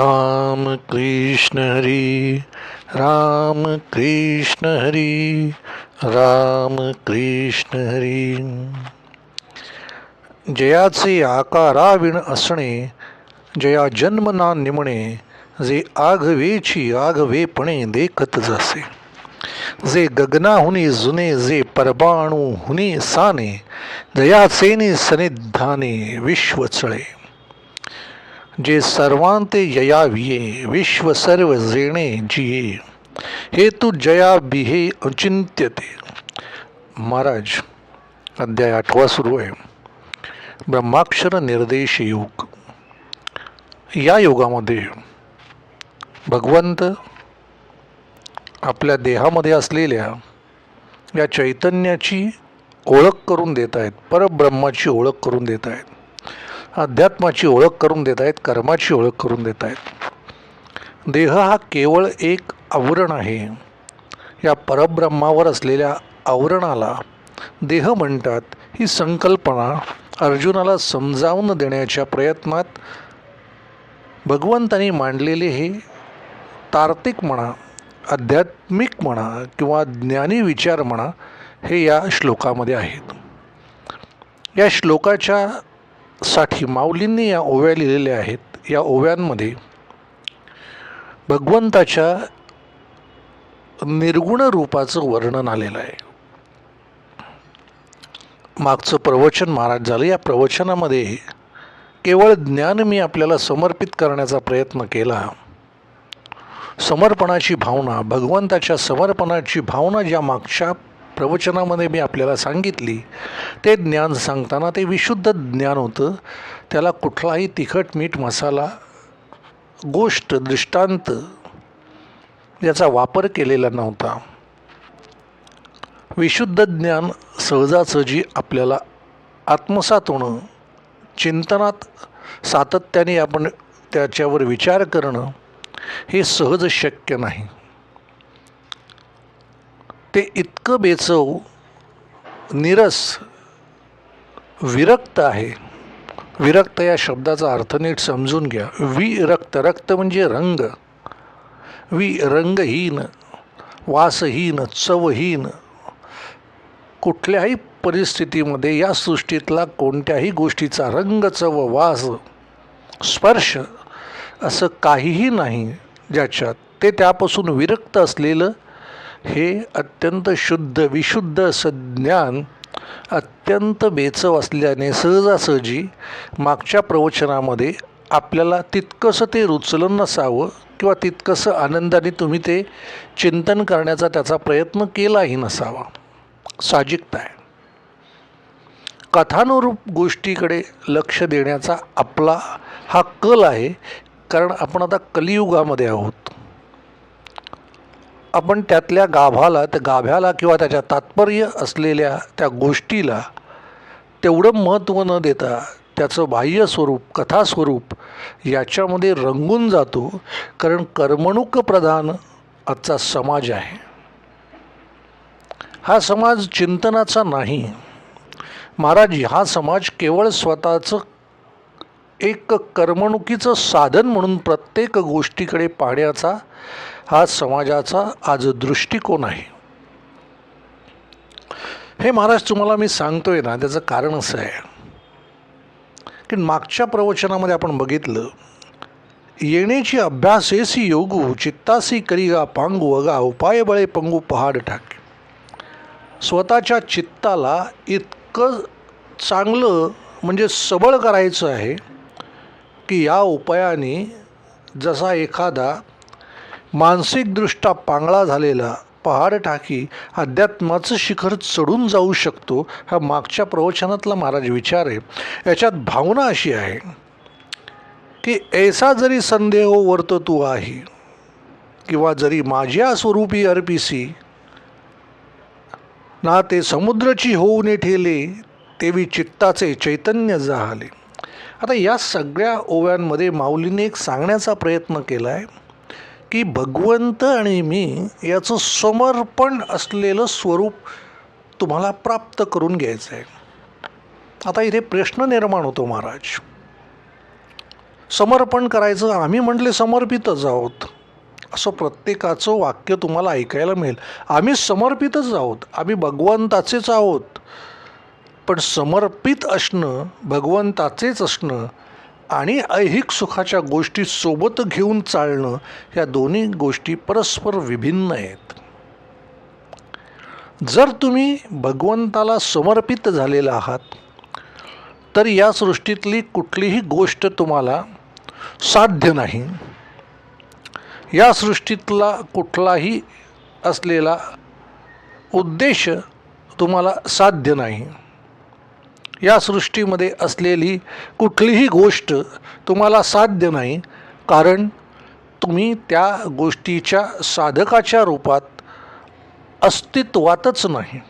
राम कृष्ण हरी राम कृष्ण हरी राम कृष्ण हरी. जयाचे आकाराविण असणे जया जन्म ना निमणे जे आघवेची आघवेपणे देखत जसे. जे गगनाहुनी जुने जे परबाणूहुनी साने जयाचेने सनिधाने विश्व चळे. जे सर्वांते ययाविये विश्व सर्व जेणे जिये। हे तू जया बिहे अचिंत्यते महाराज अध्याय आठवा सुरू आहे. ब्रह्माक्षर निर्देश योग। या योगामध्ये भगवंत आपल्या देहामध्ये असलेल्या या चैतन्याची ओळख करून देत आहेत परब्रह्माची ओळख करून देत आहेत. अध्यात्माची ओळख करून देत आहेत कर्माची ओळख करून देत आहेत. देह हा केवळ एक आवरण आहे. या परब्रह्मावर असलेल्या आवरणाला देह म्हणतात. ही संकल्पना अर्जुनाला समजावून देण्याच्या प्रयत्नात भगवंतांनी मांडलेले हे तार्तिक म्हणा आध्यात्मिक म्हणा किंवा ज्ञानी विचार म्हणा हे या श्लोकामध्ये आहेत. या श्लोकाच्या साठी माऊलींनी या ओव्या लिहिलेल्या आहेत. या ओव्यांमध्ये भगवंताच्या निर्गुण रूपाचं वर्णन आलेलं आहे. मागचं प्रवचन महाराज झालं. या प्रवचनामध्ये केवळ ज्ञान मी आपल्याला समर्पित करण्याचा प्रयत्न केला. समर्पणाची भावना भगवंताच्या समर्पणाची भावना ज्या मागच्या प्रवचनामध्ये मी आपल्याला सांगितली ते ज्ञान सांगताना ते विशुद्ध ज्ञान होतं. त्याला कुठलाही तिखट मीठ मसाला गोष्ट दृष्टांत याचा वापर केलेला नव्हता. विशुद्ध ज्ञान सहजासहजी आपल्याला आत्मसात होणं चिंतनात सातत्याने आपण त्याच्यावर विचार करणं हे सहज शक्य नाही. ते इतकं बेचव निरस विरक्त आहे. विरक्त या शब्दाचा अर्थ नीट समजून घ्या. विरक्त रक्त म्हणजे रंग. वि रंगहीन वासहीन चवहीन. कुठल्याही परिस्थितीमध्ये या सृष्टीतला कोणत्याही गोष्टीचा रंग चव वास स्पर्श असं काहीही नाही ज्याच्यात ते त्यापासून विरक्त असलेलं हे अत्यंत शुद्ध विशुद्ध असं ज्ञान अत्यंत बेचव असल्याने सहजासहजी मागच्या प्रवचनामध्ये आपल्याला तितकंसं ते रुचलं नसावं किंवा तितकंसं आनंदाने तुम्ही ते चिंतन करण्याचा त्याचा प्रयत्न केलाही नसावा. साहजिकता आहे. कथानुरूप गोष्टीकडे लक्ष देण्याचा आपला हा कल आहे. कारण आपण आता कलियुगामध्ये आहोत. आपण त्यातल्या गाभाला त्या गाभ्याला किंवा त्याच्या तात्पर्य असलेल्या त्या गोष्टीला तेवढं महत्त्व न देता त्याचं बाह्य स्वरूप कथास्वरूप याच्यामध्ये रंगून जातो. कारण करमणूक प्रधान आजचा समाज आहे. हा समाज चिंतनाचा नाही. महाराज हा समाज केवळ स्वतःचं एक करमणुकीचं साधन म्हणून प्रत्येक गोष्टीकडे पाहण्याचा हा समाजाचा आज दृष्टिकोन आहे. हे महाराज तुम्हाला मी सांगतोय ना त्याचं कारण असं आहे. की मागच्या प्रवचनामध्ये आपण बघितलं येण्याची अभ्यासेसी योगू चित्तासी करिगा पांगू अगा उपाय बळे पंगू पहाड टाके स्वतःच्या चित्ताला इतकं चांगलं म्हणजे सबळ करायचं आहे की या उपायाने जसा एखादा मानसिकदृष्ट्या पांगळा झालेला पहाड टाकी अध्यात्माचं शिखर चढून जाऊ शकतो हा मागच्या प्रवचनातला महाराज विचार आहे. याच्यात भावना अशी आहे की ऐसा जरी संदेह वर्त तू आहे किंवा जरी माझ्या स्वरूपी अर्पिसी ना ते समुद्रची होऊन ठेले तेवी चित्ताचे चैतन्य जाहले. आता या सगळ्या ओव्यांमध्ये माऊलीने एक सांगण्याचा प्रयत्न केला आहे की भगवंत आणि मी याचं समर्पण असलेलं स्वरूप तुम्हाला प्राप्त करून घ्यायचं आहे आता इथे प्रश्न निर्माण होतो महाराज. समर्पण करायचं आम्ही म्हटले समर्पितच आहोत. असं प्रत्येकाचं वाक्य तुम्हाला ऐकायला मिळेल. आम्ही समर्पितच आहोत. आम्ही भगवंताचेच आहोत. पण समर्पित असणं भगवंताचेच असणं आणि ऐहिक सुखाच्या गोष्टी सोबत घेऊन चालणं ह्या दोन्ही गोष्टी परस्पर विभिन्न आहेत. जर तुम्ही भगवंताला समर्पित झालेला आहात तर या सृष्टीतली कुठलीही गोष्ट तुम्हाला साध्य नाही. या सृष्टीतला कुठलाही असलेला उद्देश तुम्हाला साध्य नाही. या सृष्टीमध्ये असलेली कुठलीही गोष्ट तुम्हाला साध्य नाही कारण तुम्ही त्या गोष्टीच्या साधकाच्या रूपात अस्तित्वातच नाही.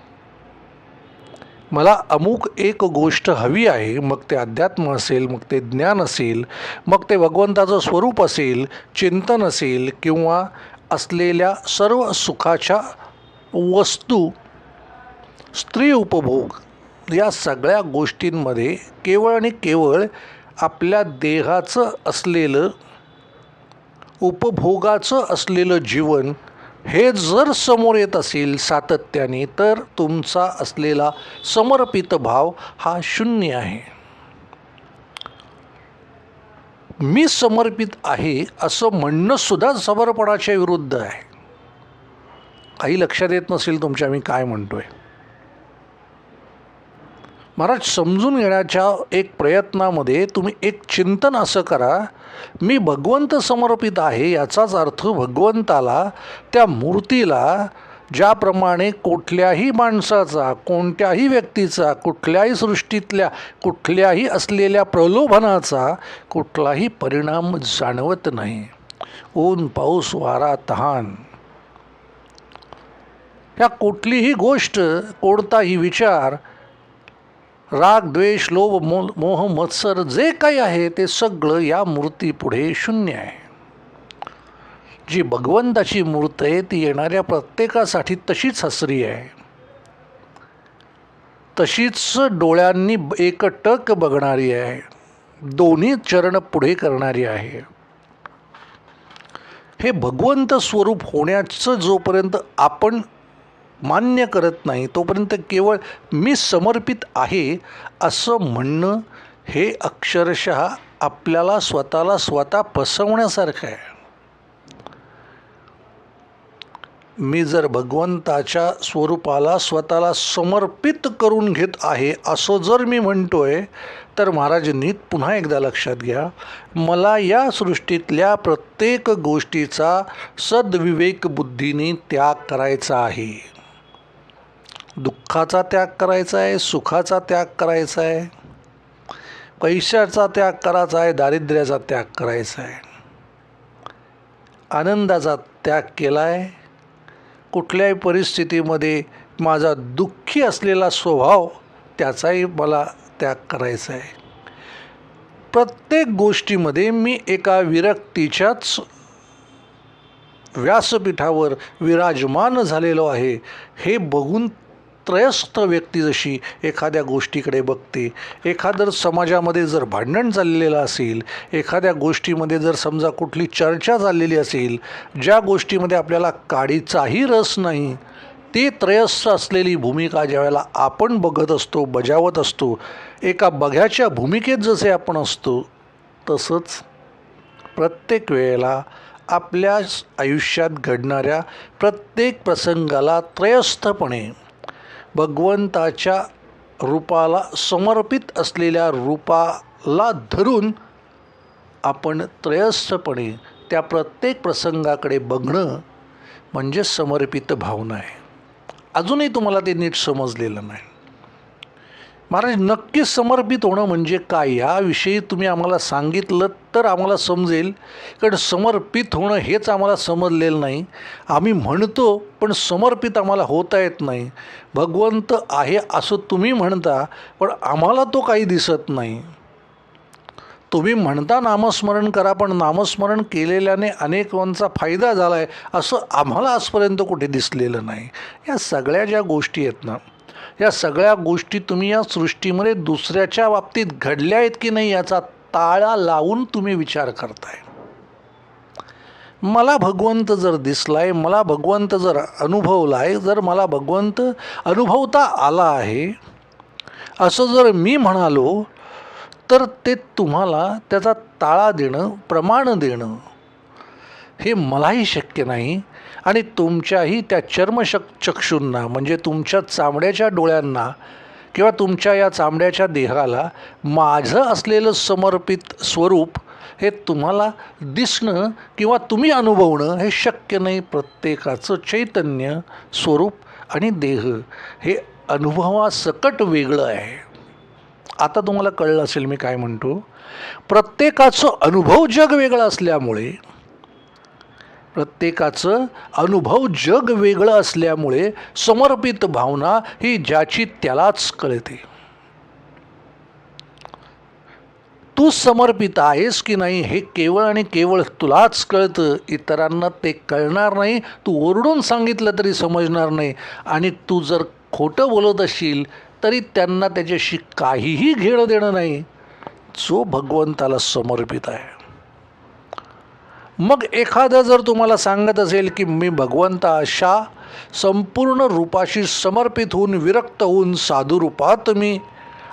मला अमुक एक गोष्ट हवी आहे मग ते अध्यात्म असेल मग ते ज्ञान असेल मग ते भगवंताचं स्वरूप असेल चिंतन असेल किंवा असलेल्या सर्व सुखाच्या वस्तू स्त्री उपभोग या सगळ्या गोष्टींमध्ये केवळ आणि केवळ आपल्या देहाचं असलेलं उपभोगाचं असलेलं जीवन हे जर समोर येत असेल सातत्याने तर तुमचा असलेला समर्पित भाव हा शून्य आहे. मी समर्पित आहे असं म्हणणं सुद्धा समर्पणाच्या विरुद्ध आहे. काही लक्षात येत नसेल तुमच्या मी काय म्हणतोय. महाराज समजून घेण्याच्या एक प्रयत्नामध्ये तुम्ही एक चिंतन असं करा मी भगवंत समर्पित आहे याचाच अर्थ भगवंताला त्या मूर्तीला ज्याप्रमाणे कुठल्याही माणसाचा कोणत्याही व्यक्तीचा कुठल्याही सृष्टीतल्या कुठल्याही असलेल्या प्रलोभनाचा कुठलाही परिणाम जाणवत नाही. ऊन पाऊस वारा तहान. ह्या कुठलीही गोष्ट कोणताही विचार राग द्वेष लोभ मो मोह मत्सर जे काही आहे ते सगळं या मूर्तीपुढे शून्य आहे. जी भगवंताची मूर्त आहे ती येणाऱ्या प्रत्येकासाठी तशीच हसरी आहे. तशीच डोळ्यांनी एकटक बघणारी आहे. दोन्ही चरण पुढे करणारी आहे. हे भगवंत स्वरूप होण्याचं जोपर्यंत आपण मान्य करत नाही तोपर्यंत केवळ मी समर्पित आहे असं म्हणणं हे अक्षरशः आपल्याला स्वतःला स्वतः फसवण्यासारखं आहे. मी जर भगवंताच्या स्वरूपाला स्वतःला समर्पित करून घेत आहे असं जर मी म्हणतोय तर महाराजांनी पुन्हा एकदा लक्षात घ्या मला या सृष्टीतल्या प्रत्येक गोष्टीचा सद्विवेक बुद्धीने त्याग करायचा आहे. दुःखाचा त्याग करायचा आहे सुखाचा त्याग करायचा आहे पैशाचा त्याग करायचा आहे दारिद्र्याचा त्याग करायचा आहे. आनंदाचा त्याग केला आहे कुठल्याही परिस्थितीमध्ये माझा दुःखी असलेला स्वभाव त्याचाही मला त्याग करायचा आहे. प्रत्येक गोष्टीमध्ये मी एका विरक्तीच्याच व्यासपीठावर विराजमान झालेलो आहे. हे बघून त्रयस्थ व्यक्ती जशी एखाद्या गोष्टीकडे बघते एखादं समाजामध्ये जर भांडण चाललेलं असेल एखाद्या गोष्टीमध्ये जर समजा कुठली चर्चा चाललेली असेल ज्या गोष्टीमध्ये आपल्याला काडीचाही रस नाही ती त्रयस्थ असलेली भूमिका ज्यावेळेला आपण बघत असतो बजावत असतो एका बघ्याच्या भूमिकेत जसे आपण असतो तसंच प्रत्येक वेळेला आपल्या आयुष्यात घडणाऱ्या प्रत्येक प्रसंगाला त्रयस्थपणे भगवंताच्या रूपाला समर्पित असलेल्या रूपाला धरून आपण त्रयस्थपणे त्या प्रत्येक प्रसंगाकडे बघणं म्हणजे समर्पित भावना आहे. अजूनही तुम्हाला ते नीट समजलेलं नाही. महाराज नक्की समर्पित होणं म्हणजे काय? याविषयी तुम्ही आम्हाला सांगितलं तर आम्हाला समजेल. कारण समर्पित होणं हेच आम्हाला समजलेलं नाही. आम्ही म्हणतो पण समर्पित आम्हाला होता येत नाही. भगवंत आहे असं तुम्ही म्हणता पण आम्हाला तो काही दिसत नाही. तुम्ही म्हणता नामस्मरण करा पण नामस्मरण केलेल्याने अनेकांचा फायदा झाला आहे असं आम्हाला आजपर्यंत कुठे दिसलेलं नाही. या सगळ्या ज्या गोष्टी आहेत ना या सगळ्या गोष्टी तुम्ही या सृष्टीमध्ये दुसऱ्याच्या बाबतीत घडल्या आहेत की नाही याचा ताळा लावून तुम्ही विचार करताय. मला भगवंत जर दिसलाय मला भगवंत जर अनुभवलाय जर मला भगवंत अनुभवता आला आहे असं जर मी म्हणालो तर ते तुम्हाला त्याचा ताळा देणं प्रमाण देणं हे मलाही शक्य नाही आणि तुमच्याही त्या चर्मशक चक्षूंना म्हणजे तुमच्या चामड्याच्या डोळ्यांना किंवा तुमच्या या चामड्याच्या देहाला माझं असलेलं समर्पित स्वरूप हे तुम्हाला दिसणं किंवा तुम्ही अनुभवणं हे शक्य नाही. प्रत्येकाचं चैतन्य स्वरूप आणि देह हे अनुभवासकट वेगळं आहे. आता तुम्हाला कळलं असेल मी काय म्हणतो. प्रत्येकाचं अनुभव जग वेगळं असल्यामुळे प्रत्येकाचं अनुभव जग वेगळं असल्यामुळे समर्पित भावना ही ज्याची त्यालाच कळते. तू समर्पित आहेस की नाही हे केवळ आणि केवळ तुलाच कळतं. इतरांना ते कळणार नाही. तू ओरडून सांगितलं तरी समजणार नाही. आणि तू जर खोटं बोलत असशील तरी त्यांना त्याच्याशी काहीही घेणं देणं नाही. जो भगवंताला समर्पित आहे. मग एखादं जर तुम्हाला सांगत असेल की मी भगवंता अशा संपूर्ण रूपाशी समर्पित होऊन विरक्त होऊन साधू रूपात मी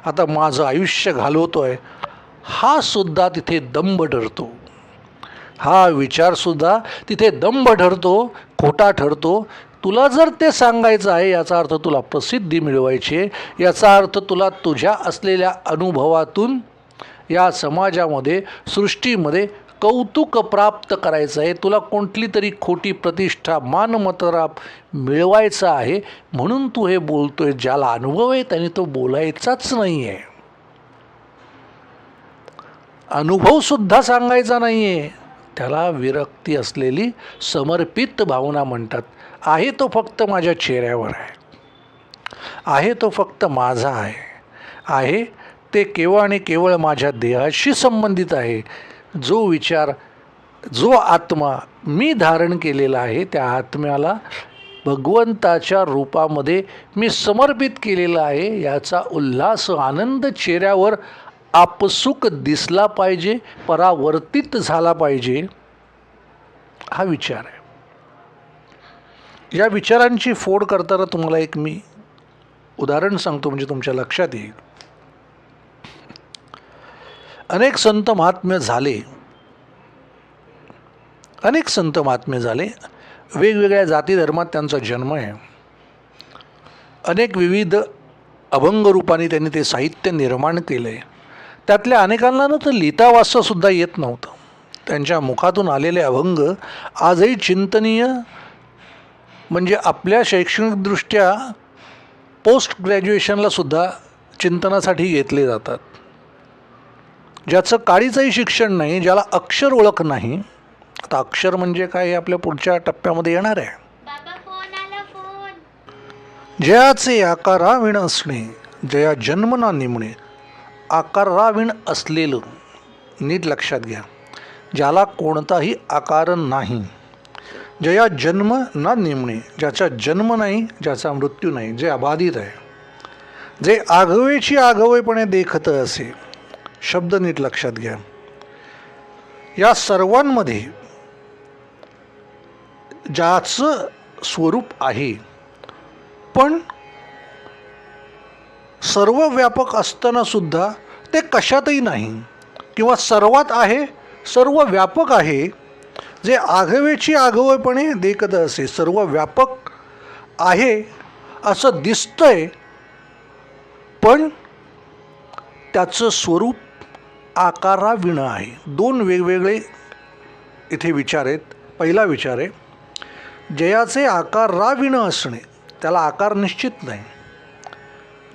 आता माझं आयुष्य घालवतो आहे हा सुद्धा तिथे दंभ ठरतो. हा विचारसुद्धा तिथे दंभ ठरतो खोटा ठरतो. तुला जर ते सांगायचं आहे याचा अर्थ तुला प्रसिद्धी मिळवायची आहे याचा अर्थ तुला तुझ्या असलेल्या अनुभवातून या समाजामध्ये सृष्टीमध्ये कौतुक प्राप्त करायचं आहे. तुला कोणती तरी खोटी प्रतिष्ठा मानमतरा मिळवायचा आहे म्हणून तू हे बोलतोय. ज्याला अनुभव आहे त्याने तो बोलायचाच नाही आहे अनुभवसुद्धा सांगायचा नाही आहे त्याला विरक्ती असलेली समर्पित भावना म्हणतात. आहे तो फक्त माझ्या चेहऱ्यावर आहे. आहे तो फक्त माझा आहे. आहे ते केवळ आणि केवळ माझ्या देहाशी संबंधित आहे. जो विचार जो आत्मा मी धारण केलेला आहे त्या आत्म्याला भगवंताच्या रूपामध्ये मी समर्पित केलेला आहे याचा उल्हास आनंद चेहऱ्यावर आपसुक दिसला पाहिजे परावर्तित झाला पाहिजे हा विचार आहे. या विचारांची फोड करताना तुम्हाला एक मी उदाहरण सांगतो म्हणजे तुमच्या लक्षात येईल. अनेक संत महात्म्य झाले. अनेक संत महात्म्य झाले. वेगवेगळ्या जाती धर्मात त्यांचा जन्म आहे. अनेक विविध अभंग रूपाने त्यांनी ते साहित्य निर्माण केलं. आहे त्यातल्या अनेकांना ना तर लिहिता वाचतासुद्धा येत नव्हतं. त्यांच्या मुखातून आलेले अभंग आजही चिंतनीय म्हणजे आपल्या शैक्षणिकदृष्ट्या पोस्ट ग्रॅज्युएशनलासुद्धा चिंतनासाठी घेतले जातात. ज्याचं काळीचंही शिक्षण नाही ज्याला अक्षर ओळख नाही आता अक्षर म्हणजे काय हे आपल्या पुढच्या टप्प्यामध्ये येणार आहे. जयाचे आकाराविण असणे जया जन्म ना निमणे आकाराविण असलेलं नीट लक्षात घ्या. ज्याला कोणताही आकार नाही. जया जन्म ना निमणे ज्याचा जन्म नाही ज्याचा मृत्यू नाही जे अबाधित आहे. जे आघवेची आघवेपणे देखत असे. शब्द नीट लक्षात घ्या. या सर्वांमध्ये ज्याचं स्वरूप आहे पण सर्व व्यापक असताना सुद्धा ते कशातही नाही किंवा सर्वात आहे सर्व व्यापक आहे जे आघवेची आघवपणे देखत असे सर्व व्यापक आहे असं दिसतंय पण त्याचं स्वरूप आकाराविणं आहे. दोन वेगवेगळे इथे विचार आहेत. पहिला विचार आहे जयाचे आकार राविणं असणे त्याला आकार निश्चित नाही.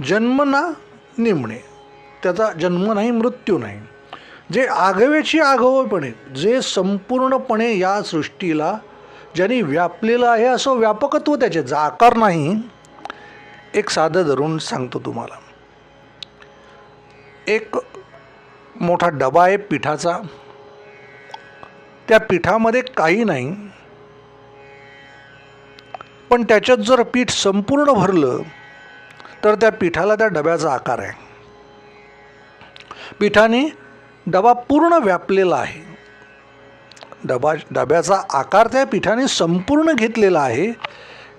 जन्म ना निमणे त्याचा जन्म नाही मृत्यू नाही. जे आघवेची आघवपणे जे संपूर्णपणे या सृष्टीला ज्यांनी व्यापलेलं आहे असं व्यापकत्व त्याचे जा आकार नाही. एक साधं धरून सांगतो तुम्हाला. एक मोठा डबा आहे पिठाचा. त्या पिठामध्ये काही नाही. पण त्याच्यात जर पीठ संपूर्ण भरलं तर त्या पिठाला त्या डब्याचा आकार आहे. पिठाने डबा पूर्ण व्यापलेला आहे. डबा डब्याचा आकार त्या पिठाने संपूर्ण घेतलेला आहे.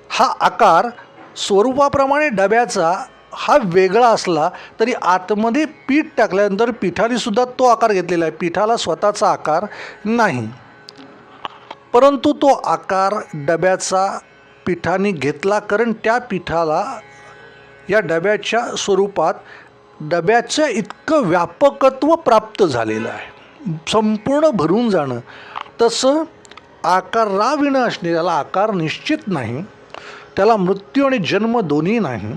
हा आकार स्वरूपाप्रमाणे डब्याचा हा वेगळा असला तरी आतमध्ये पीठ टाकल्यानंतर पिठानेसुद्धा तो आकार घेतलेला आहे. पिठाला स्वतःचा आकार नाही. परंतु तो आकार डब्याचा पिठाने घेतला कारण त्या पिठाला या डब्याच्या स्वरूपात डब्याचं इतकं व्यापकत्व प्राप्त झालेलं आहे. संपूर्ण भरून जाणं. तसं आकार राविणं असणे त्याला आकार निश्चित नाही. त्याला मृत्यू आणि जन्म दोन्ही नाही.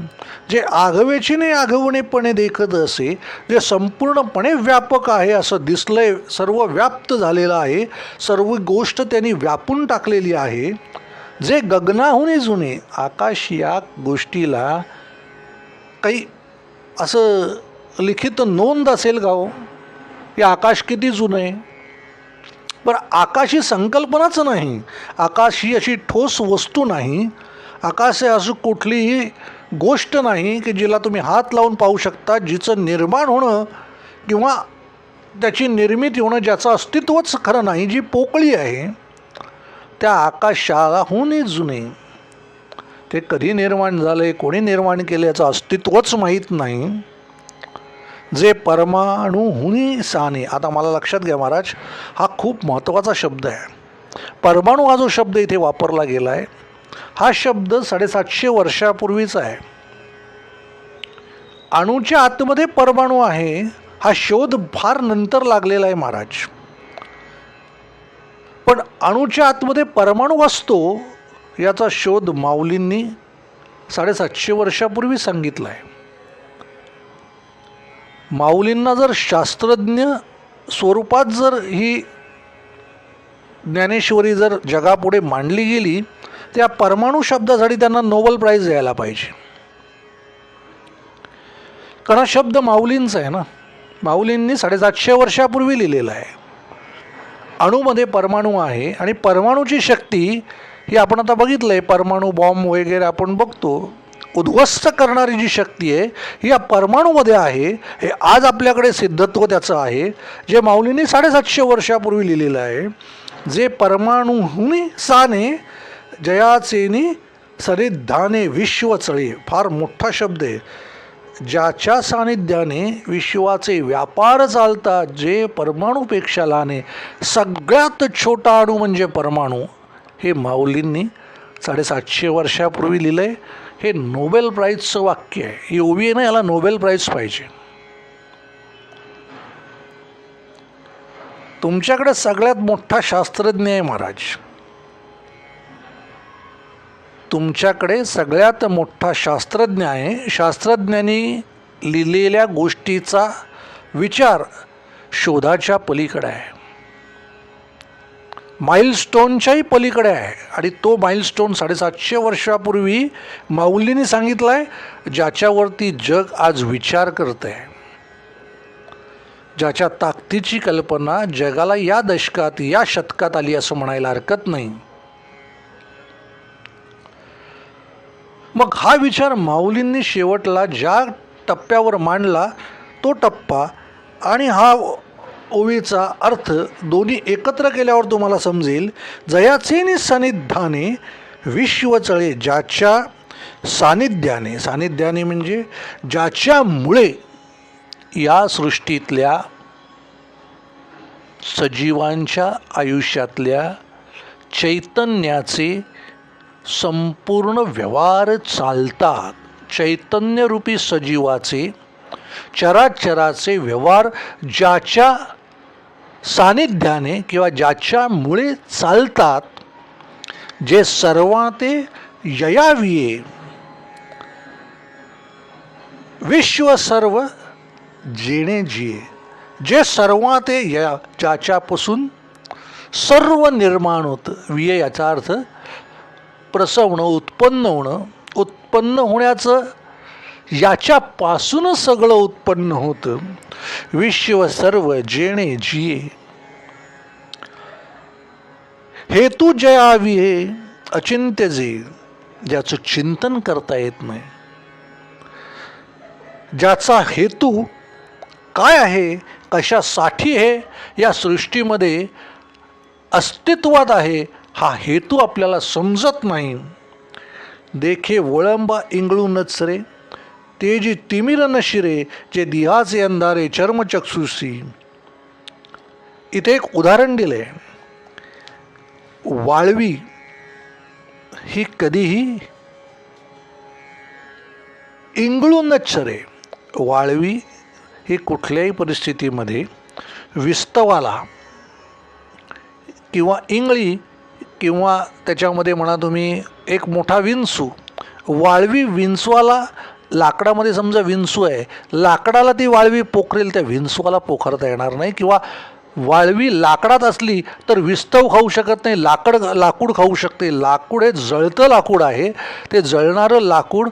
जे आघवेचीने आघवणेपणे देखत असे जे संपूर्णपणे व्यापक आहे असं दिसलंय सर्व व्याप्त झालेलं आहे सर्व गोष्ट त्यांनी व्यापून टाकलेली आहे. जे गगनाहूनही जुने आकाश या गोष्टीला काही असं लिखित नोंद असेल गाव हो? हे आकाश किती जुनं? आहे पण आकाश ही संकल्पनाच नाही. आकाश ही अशी ठोस वस्तू नाही. आकाश हे असं कुठलीही गोष्ट नाही की जिला तुम्ही हात लावून पाहू शकता जिचं निर्माण होणं किंवा त्याची निर्मिती होणं ज्याचं अस्तित्वच खरं नाही जी पोकळी आहे त्या आकाशाहूनही जुने. ते कधी निर्माण झाले कोणी निर्माण केले याचं अस्तित्वच माहीत नाही. जे परमाणूहुनी साने आता मला लक्षात घ्या महाराज हा खूप महत्त्वाचा शब्द आहे. परमाणू हा जो शब्द इथे वापरला गेला आहे हा शब्द साडेसातशे वर्षापूर्वीचा आहे. अणूच्या आतमध्ये परमाणू आहे हा शोध फार नंतर लागलेला आहे महाराज. पण अणूच्या आतमध्ये परमाणू असतो याचा शोध माऊलींनी साडेसातशे वर्षापूर्वी सांगितला आहे. माऊलींना जर शास्त्रज्ञ स्वरूपात जर ही ज्ञानेश्वरी जर जगापुढे मांडली गेली त्या परमाणू शब्दासाठी त्यांना नोबल प्राईज द्यायला पाहिजे. कारण हा शब्द माऊलींचा आहे ना. माऊलींनी साडेसातशे वर्षापूर्वी लिहिलेला आहे. अणूमध्ये परमाणू आहे आणि परमाणूची शक्ती ही आपण आता बघितलं आहे परमाणू बॉम्ब वगैरे आपण बघतो. उद्ध्वस्त करणारी जी शक्ती आहे ही या परमाणूमध्ये आहे. हे आज आपल्याकडे सिद्धत्व त्याचं आहे. जे माऊलींनी साडेसातशे वर्षापूर्वी लिहिलेलं आहे. जे परमाणूहुनी साने जयाचेनी सरिद्धाने विश्वचळे फार मोठा शब्द आहे. ज्याच्या सानिध्याने विश्वाचे व्यापार चालतात जे परमाणूपेक्षा लहाने सगळ्यात छोटा अणू म्हणजे परमाणू. हे माऊलींनी साडेसातशे वर्षापूर्वी लिहिलं आहे हे नोबेल प्राईजचं वाक्य आहे. ही ना याला नोबेल प्राईज पाहिजे. तुमच्याकडे सगळ्यात मोठा शास्त्रज्ञ आहे महाराज. तुमच्याकडे सगळ्यात मोठा शास्त्रज्ञ आहे शास्त्रज्ञांनी लिहिलेल्या गोष्टीचा विचार शोधाच्या पलीकडे आहे. माइलस्टोनच्याही पलीकडे आहे आणि तो माइलस्टोन साडेसातशे वर्षापूर्वी माऊलीने सांगितलं आहे ज्याच्यावरती जग आज विचार करत आहे ज्याच्या ताकदीची कल्पना जगाला या दशकात या शतकात आली असं म्हणायला हरकत नाही. मग हा विचार माऊलींनी शेवटला ज्या टप्प्यावर मांडला तो टप्पा आणि हा ओवीचा अर्थ दोन्ही एकत्र केल्यावर तुम्हाला समजेल जयाचे नि सानिध्याने विश्वचळे ज्याच्या सानिध्याने सानिध्याने म्हणजे ज्याच्यामुळे या सृष्टीतल्या सजीवांच्या आयुष्यातल्या चैतन्याचे संपूर्ण व्यवहार चालतात. चैतन्यरूपी सजीवाचे चराचराचे व्यवहार ज्याच्या सानिध्याने किंवा ज्याच्यामुळे चालतात जे सर्वाते ययाविये. विश्व सर्व जेणे जिये. जे सर्वाते या ज्याच्यापासून सर्व निर्माण होतं विये याचा अर्थ प्रसवणं उत्पन्न होणं उत्पन्न होण्याचं याच्यापासूनच सगळं उत्पन्न होतं. विश्व सर्व जेणे जिये. हेतू जयावी हे अचिंत्य जे. ज्याचं चिंतन करता येत नाही. ज्याचा हेतू काय आहे कशासाठी हे या सृष्टीमध्ये अस्तित्वात आहे हा हेतू आपल्याला समजत नाही. देखे वळंबा इंगळूनच रे. ते जी तिमिर नशिरे जे दिहाचे अंधारे चर्मचक्षुसी इथे एक उदाहरण दिले. वाळवी ही कधीही इंगळूनच रे. वाळवी ही कुठल्याही परिस्थितीमध्ये विस्तवाला किंवा इंगळी किंवा त्याच्यामध्ये म्हणा तुम्ही एक मोठा विंचू वाळवी विंचवाला लाकडामध्ये समजा विंचू आहे लाकडाला ती वाळवी पोखरेल त्या विंचवाला पोखरता येणार नाही किंवा वाळवी लाकडात असली तर विस्तव खाऊ शकत नाही लाकड लाकूड खाऊ शकते. लाकूड हे जळतं लाकूड आहे ते जळणारं लाकूड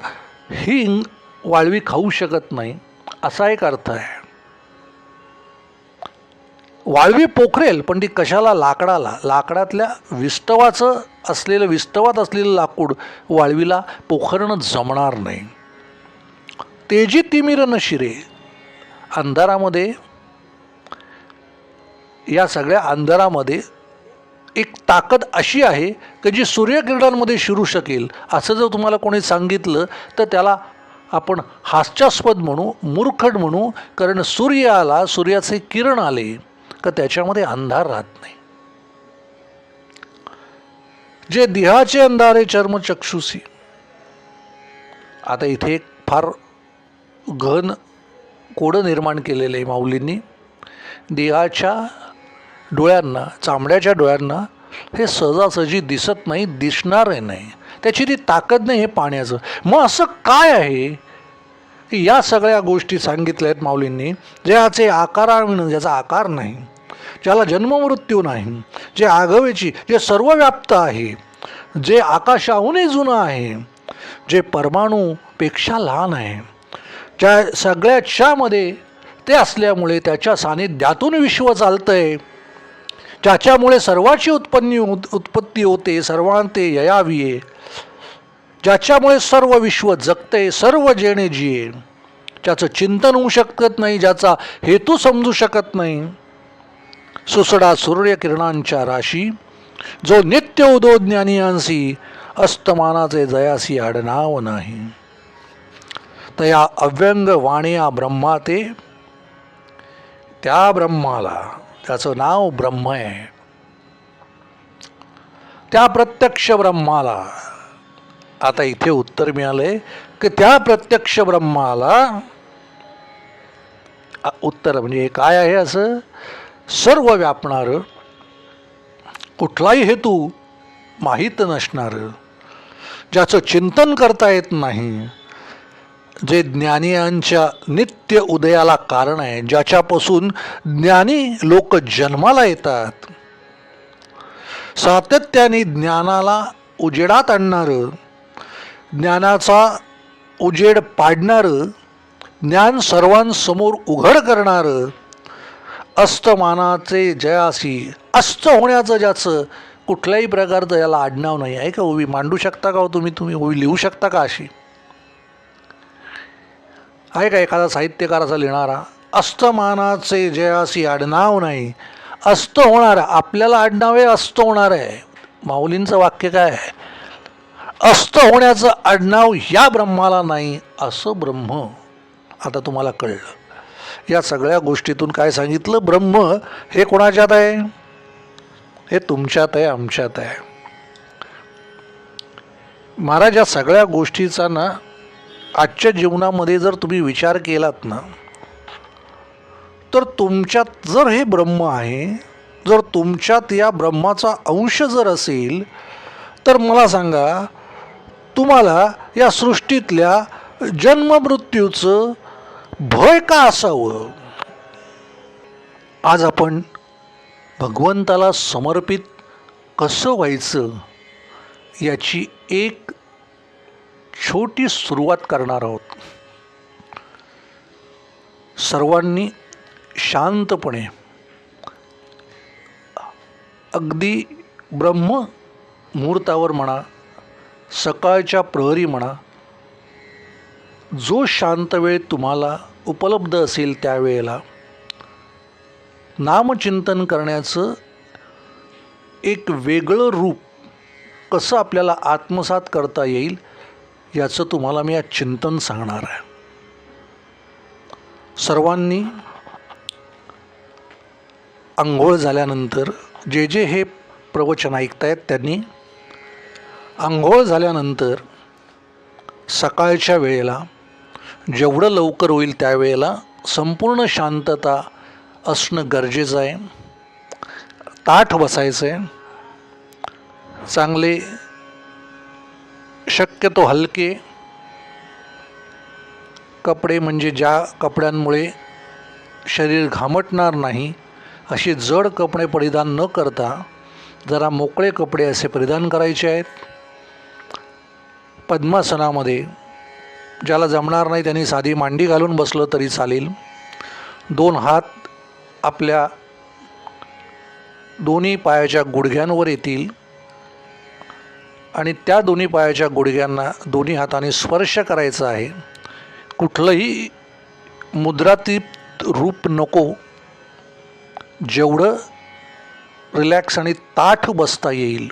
ही वाळवी खाऊ शकत नाही असा एक अर्थ आहे. वाळवी पोखरेल पण ती कशाला लाकडाला? लाकडातल्या विस्तवाचं असलेलं विस्तवात असलेलं लाकूड वाळवीला पोखरणं जमणार नाही. तेजी तिमिर शिरे. अंधारामध्ये या सगळ्या अंधारामध्ये एक ताकद अशी आहे की जी सूर्यकिरणांमध्ये शिरू शकेल. असं जर तुम्हाला कोणी सांगितलं तर त्याला आपण हास्यास्पद म्हणू मूर्खड म्हणू कारण सूर्य आला सूर्याचे किरण आले. का त्याच्यामध्ये अंधार राहत नाही. जे देहाचे अंधारे चर्मचक्षुसी आता इथे एक फार घन कोडं निर्माण केलेलं आहे माऊलींनी. देहाच्या डोळ्यांना चामड्याच्या डोळ्यांना हे सहजासहजी दिसत नाही दिसणार नाही. त्याची ती ताकद नाही हे पाण्याचं. मग असं काय आहे? की या सगळ्या गोष्टी सांगितल्या आहेत माऊलींनी. ज्याचे आकाराविण ज्याचा आकार नाही ज्याला जन्ममृत्यू नाही जे आघवेची जे सर्वव्याप्त आहे जे आकाशाहूनही जुनं आहे जे परमाणूपेक्षा लहान आहे ज्या सगळ्याच्यामध्ये ते असल्यामुळे त्याच्या सानिध्यातून विश्व चालतं आहे ज्याच्यामुळे सर्वाची उत्पन्नी उत उत्पत्ती होते सर्वांते ययाविये ज्याच्यामुळे सर्व विश्व जगते सर्व जेणे जिये ज्याचं चिंतन होऊ शकत नाही ज्याचा हेतू समजू शकत नाही सुसडा सूर्यकिरणांच्या राशी जो नित्य उदो ज्ञानियांसी अस्तमानाचे जयासी आडनाव नाही. तया अव्यंग वाण्या ब्रह्मा ते त्या ब्रह्माला त्याचं नाव ब्रह्म आहे. त्या प्रत्यक्ष ब्रह्माला आता इथे उत्तर मिळालंय की त्या प्रत्यक्ष ब्रह्माला उत्तर म्हणजे काय आहे असं? सर्व व्यापणारं. कुठलाही हेतू माहीत नसणारं. ज्याचं चिंतन करता येत नाही. जे ज्ञानियांच्या नित्य उदयाला कारण आहे ज्याच्यापासून ज्ञानी लोक जन्माला येतात. सातत्याने ज्ञानाला उजेडात आणणारं ज्ञानाचा उजेड पाडणारं ज्ञान सर्वांसमोर उघड करणारं अस्तमानाचे जयासी अस्त होण्याचं ज्याचं कुठल्याही प्रकारचं याला आडनाव नाही आहे का? ओवी मांडू शकता का हो तुम्ही? तुम्ही ओवी लिहू शकता का अशी? आहे का एखादा साहित्यकार असा लिहिणारा? अस्तमानाचे जयासी आडनाव नाही. अस्त होणार आपल्याला आडनाव आहे अस्त होणार आहे. माऊलींचं वाक्य काय आहे? अस्त होण्याचं आडनाव या ब्रह्माला नाही असं ब्रह्म. आता तुम्हाला कळलं. या सगळ्या गोष्टीतून काय सांगितलं? ब्रह्म हे कोणाच्यात आहे? हे तुमच्यात आहे आमच्यात आहे. महाराज या सगळ्या गोष्टीचा ना आजच्या जीवनामध्ये जर तुम्ही विचार केलात ना तर तुमच्यात जर हे ब्रह्म आहे जर तुमच्यात या ब्रह्माचा अंश जर असेल तर मला सांगा तुम्हाला या सृष्टीतल्या जन्ममृत्यूचं भय का असावं? आज आपण भगवंताला समर्पित कसं व्हायचं याची एक छोटी सुरुवात करणार आहोत. सर्वांनी शांतपणे अगदी ब्रह्म मुहूर्तावर म्हणा सकाळच्या प्रहरी म्हणा जो शांत वेळ तुम्हाला उपलब्ध असेल त्यावेळेला. नामचिंतन करण्याचं एक वेगळं रूप कसं आपल्याला आत्मसात करता येईल याचं तुम्हाला मी आज चिंतन सांगणार आहे. सर्वांनी आंघोळ झाल्यानंतर जे जे हे प्रवचन ऐकतायत त्यांनी आंघोळ झाल्यानंतर सकाळच्या वेळेला जेवढं लवकर होईल त्यावेळेला संपूर्ण शांतता असणं गरजेचं आहे. ताठ बसायचं आहे चांगले शक्यतो हलके कपडे म्हणजे ज्या कपड्यांमुळे शरीर घामटणार नाही असे जड कपडे परिधान न करता जरा मोकळे कपडे असे परिधान करायचे आहेत. पद्मासनामध्ये ज्याला जमणार नाही त्यांनी साधी मांडी घालून बसलं तरी चालेल. दोन हात आपल्या दोन्ही पायाच्या गुडघ्यांवर येतील आणि त्या दोन्ही पायाच्या गुडघ्यांना दोन्ही हाताने स्पर्श करायचा आहे. कुठलंही मुद्रातीत रूप नको. जेवढं रिलॅक्स आणि ताठ बसता येईल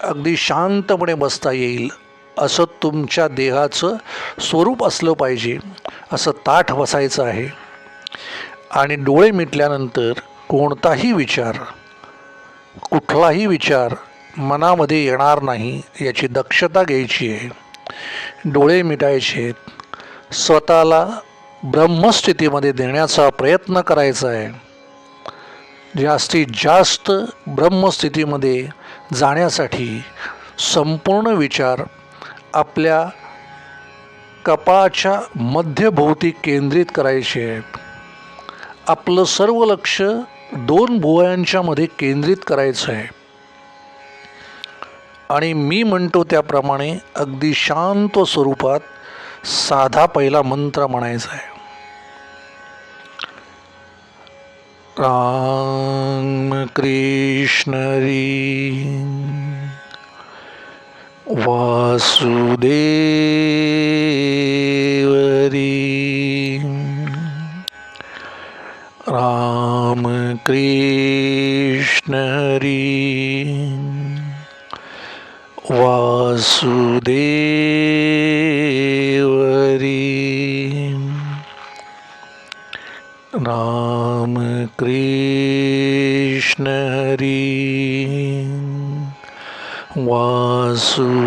अगदी शांतपणे बसता येईल असं तुमच्या देहाचं स्वरूप असलं पाहिजे असं ताठ बसायचं आहे. आणि डोळे मिटल्यानंतर कोणताही विचार कुठलाही विचार मनामध्ये येणार नाही याची दक्षता घ्यायची आहे. डोळे मिटायचे आहेत स्वतःला ब्रह्मस्थितीमध्ये देण्याचा प्रयत्न करायचा आहे. जास्तीत जास्त ब्रह्मस्थितीमध्ये जाण्यासाठी संपूर्ण विचार आपल्या कपाळाच्या मध्यभोवती केंद्रित करायचे आहेत. आपलं सर्व लक्ष दोन भुवयांच्या मध्ये केंद्रित करायचं आहे. आणि मी म्हणतो त्याप्रमाणे अगदी शांत स्वरूपात साधा पहिला मंत्र म्हणायचा आहे. राम कृष्णरी वासुदेवरी। राम कृष्ण हरी वासुदेवरी। राम कृष्ण हरी वासुदेवरी।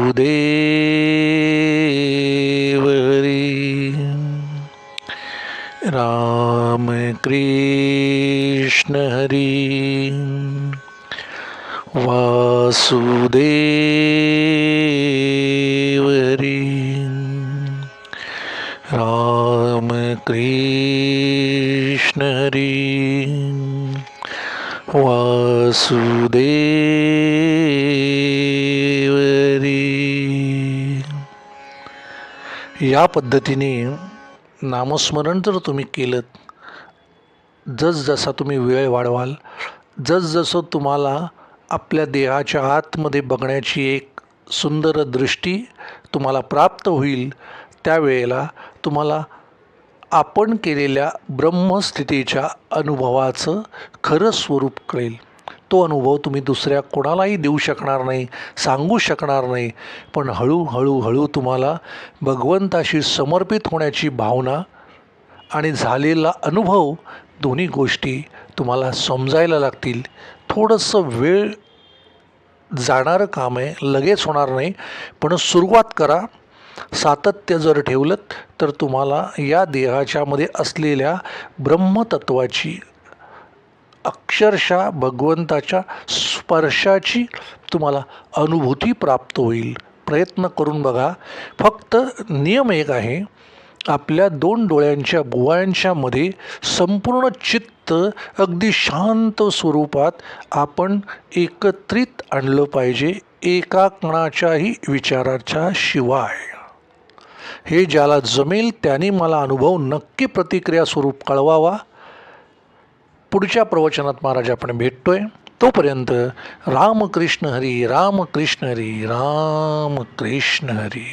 राम कृष्ण हरी। वासुदेवरी। राम कृष्ण हरी। वासुदेवरी या पद्धतीने नामस्मरण जर तुम्ही केलं जसजसा तुम्ही वेळ वाढवाल जसजसं तुम्हाला आपल्या देहाच्या आतमध्ये बघण्याची एक सुंदर दृष्टी तुम्हाला प्राप्त होईल त्यावेळेला तुम्हाला आपण केलेल्या ब्रह्मस्थितीच्या अनुभवाचं खरं स्वरूप कळेल. तो अनुभव तुम्ही दुसऱ्या कोणालाही देऊ शकणार नाही सांगू शकणार नाही. पण हळूहळू हळू तुम्हाला भगवंताशी समर्पित होण्याची भावना आणि झालेला अनुभव दोन्ही गोष्टी तुम्हाला समजायला लागतील. थोडंसं वेळ जाणारं काम आहे लगेच होणार नाही. पण सुरुवात करा. सातत्य जर ठेवलं तर तुम्हाला या देहाच्यामध्ये असलेल्या ब्रह्मतत्वाची अक्षरशः भगवंताच्या स्पर्शाची तुम्हाला अनुभूती प्राप्त होईल. प्रयत्न करून बघा. फक्त नियम एक आहे. आपल्या दोन डोळ्यांच्या बुवायांच्या मध्ये संपूर्ण चित्त अगदी शांत स्वरूपात आपण एकत्रित आणलं पाहिजे. एका कणाच्याही विचाराच्या शिवाय. हे ज्याला जमेल त्याने मला अनुभव नक्की प्रतिक्रिया स्वरूप कळवावा. पुढच्या प्रवचनात महाराज आपण भेटतोय. तोपर्यंत रामकृष्ण हरी रामकृष्ण हरी रामकृष्ण हरी.